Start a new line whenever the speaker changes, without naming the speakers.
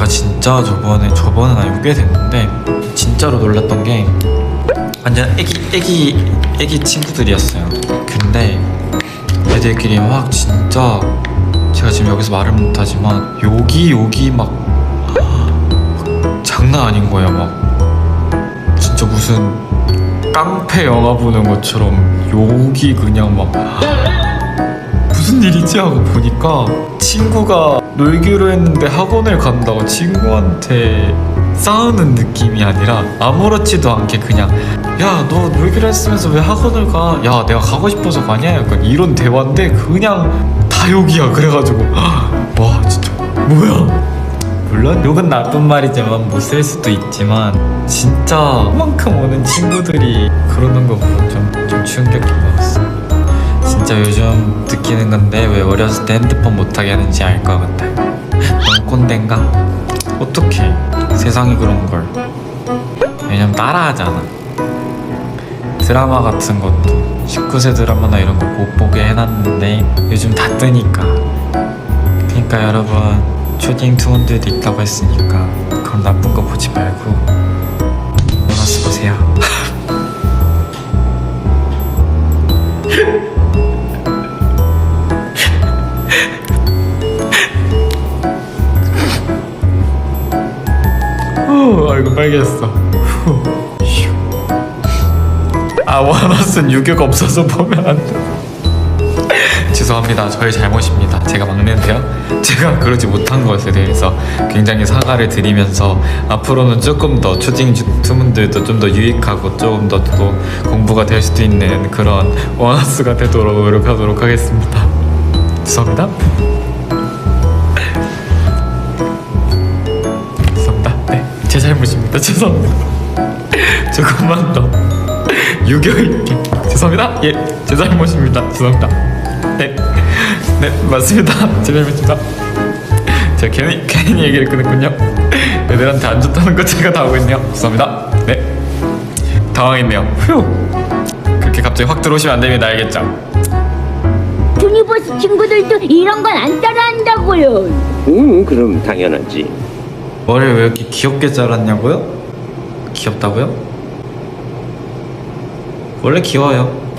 제가 진짜 저번에 저번은 아니고 꽤 됐는데 진짜로 놀랐던 게 완전 애기 애기 애기 친구들이었어요. 근데 애들끼리 막 진짜 제가 지금 여기서 말을 못하지만 욕이 욕이 막 장난 아닌 거예요. 막 진짜 무슨 깡패 영화 보는 것처럼 욕이 그냥 막 무슨 일이지 하고 보니까 친구가 놀기로 했는데 학원을 간다고 친구한테 싸우는 느낌이 아니라 아무렇지도 않게 그냥 야 너 놀기로 했으면서 왜 학원을 가? 야 내가 가고 싶어서 가냐? 약간 이런 대화인데 그냥 다 욕이야 그래가지고 와 진짜 뭐야 물론 욕은 나쁜 말이지만 못 쓸 수도 있지만 진짜 그만큼 오는 친구들이 그러는 거 보고 좀, 좀것 같습니다 진짜 요즘 느끼는 건데 왜 어렸을 때 핸드폰 못하게 하는지 알 것 같아요 너무 꼰대인가? 어떡해. 세상이 그런 걸. 왜냐면 따라하잖아. 드라마 같은 것도. 19세 드라마나 이런 거 못 보게 해놨는데 요즘 다 뜨니까. 그러니까 여러분 초딩 투혼들도 있다고 했으니까 그런 나쁜 거 보지 말고 보너스 보세요 얼굴 빨개졌어. 아 원어스는 유격 없어서 보면 안 돼. 죄송합니다. 저의 잘못입니다. 제가 막내인데요. 제가 그러지 못한 것에 대해서 굉장히 사과를 드리면서 앞으로는 조금 더 초딩 투문들도 좀 더 유익하고 조금 더 또 공부가 될 수도 있는 그런 원어스가 되도록 노력하도록 하겠습니다. 죄송합니다. 잘못입니다. 죄송합니다. 조금만 더 유교 있게 죄송합니다. 예, 제 잘못입니다. 죄송합니다. 네, 네 맞습니다. 제 잘못입니다. 제가 괜히 괜히 얘기를 끊었군요. 애들한테 안 좋다는 거 제가 다 하고 있네요. 죄송합니다. 네, 당황했네요. 휴. 그렇게 갑자기 확 들어오시면 안 됩니다. 알겠죠?
유니버스 친구들도 이런 건 안 따라한다고요.
응, 그럼 당연하지.
머리를 왜 이렇게 귀엽게 자랐냐고요? 귀엽다고요? 원래 귀여워요.